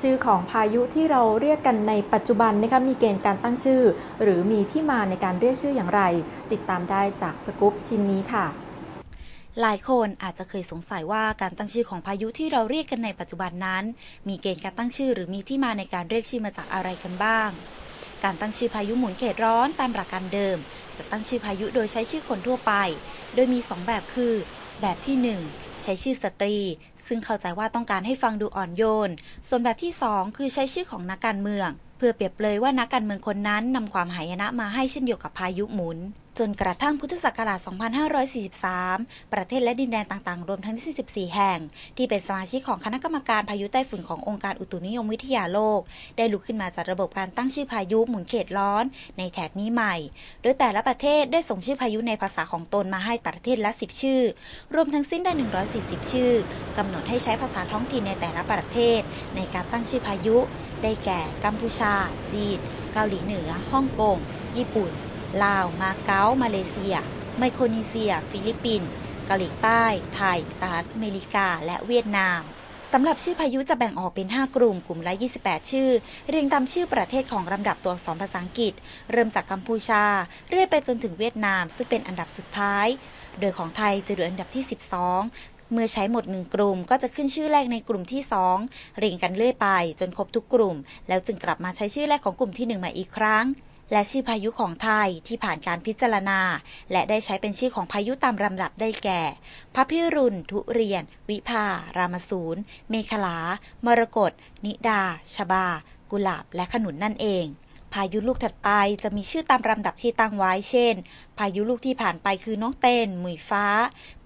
ชื่อของพายุที่เราเรียกกันในปัจจุบันนะคะมีเกณฑ์การตั้งชื่อ หรือมีที่มาในการเรียกชื่ออย่างไร ติดตามได้จากสกู๊ปชิ้นนี้ค่ะหลายคนอาจจะเคยสงสัยว่าการตั้งชื่อของพายุที่เราเรียกกันในปัจจุบันนั้น มีเกณฑ์การตั้งชื่อหรือมีที่มาในการเรียกชื่อมาจากอะไรกันบ้าง การตั้งชื่อพายุหมุนเขตร้อนตามหลักการเดิม จะตั้งชื่อพายุโดยใช้ชื่อคนทั่วไป โดยมี 2 แบบคือ แบบที่ 1 ใช้ชื่อสตรี ซึ่งเข้าใจว่าต้องการให้ฟังดูอ่อนโยน ส่วนแบบที่ 2 คือใช้ชื่อของนักการเมือง เพื่อเปรียบเลยว่านักการเมืองคนนั้นนำความหายนะมาให้เช่นเดียวกับพายุหมุน จนกระทั่งพุทธศักราช 2543 ประเทศและดินแดนต่างๆ รวมทั้ง 44 แห่ง ที่เป็นสมาชิกของคณะกรรมการพายุใต้ฝุ่นขององค์การอุตุนิยมวิทยาโลก ได้ลุกขึ้นมาจัดระบบการตั้งชื่อพายุหมุนเขตร้อนในแถบนี้ใหม่ โดยแต่ละประเทศได้ส่งชื่อพายุในภาษาของตนมาให้ประเทศละ 10 ชื่อ รวมทั้งสิ้นได้ 140 ชื่อกำหนดให้ใช้ภาษาท้องถิ่นในแต่ละประเทศ ในการตั้งชื่อพายุ ได้แก่กัมพูชา จีน เกาหลีเหนือ ฮ่องกง ญี่ปุ่น ลาว มาเก๊า มาเลเซีย ไมโครนีเซีย ฟิลิปปินส์ เกาหลีใต้ ไทย สหรัฐอเมริกา และเวียดนามสำหรับชื่อพายุจะแบ่งออกเป็น 5 กลุ่ม กลุ่มละ 28 ชื่อ เรียงตามชื่อประเทศของลำดับตัวอักษรภาษาอังกฤษ เริ่มจากกัมพูชา เรื่อยไปจนถึงเวียดนาม ซึ่งเป็นอันดับสุดท้าย โดยของไทยจะอยู่อันดับที่ 12เมื่อใช้หมดหนึ่งกลุ่มก็จะขึ้นชื่อแรกในกลุ่มที่ 2 เรียงกันเรื่อยไป จนครบทุกกลุ่ม แล้วจึงกลับมาใช้ชื่อแรกของกลุ่มที่1มาอีกครั้ง และชื่อพายุของไทยที่ผ่านการพิจารณา และได้ใช้เป็นชื่อของพายุตามลำดับได้แก่ พระพิรุณ ทุเรียน วิภา รามสูรเมขลา มรกต นิดา ชบา กุหลาบ และขนุนนั่นเองพายุลูกถัดไปจะมีชื่อตามลำดับที่ตั้งไว้ เช่น พายุลูกที่ผ่านไปคือน้องเต้น หมุยฟ้า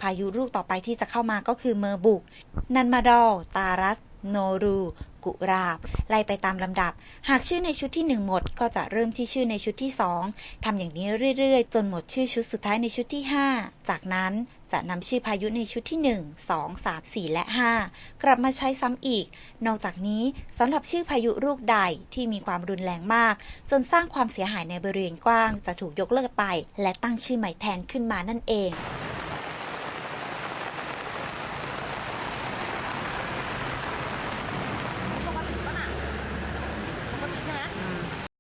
พายุลูกต่อไปที่จะเข้ามาก็คือเมอร์บุก นันมาดอล ตารัส โนรู กุราบ ไล่ไปตามลำดับ หากชื่อในชุดที่ 1 หมด ก็จะเริ่มที่ชื่อในชุดที่ 2ทำอย่างนี้เรื่อยๆ จนหมดชื่อชุดสุดท้ายในชุดที่ 5 จากนั้นจะนำชื่อพายุในชุดที่ 1 2 3 4 และ 5 กลับมาใช้ซ้ำอีก นอกจากนี้สำหรับชื่อพายุลูกใดที่มีความรุนแรงมาก จนสร้างความเสียหายในบริเวณกว้าง จะถูกยกเลิกไป และตั้งชื่อใหม่แทนขึ้นมานั่นเอง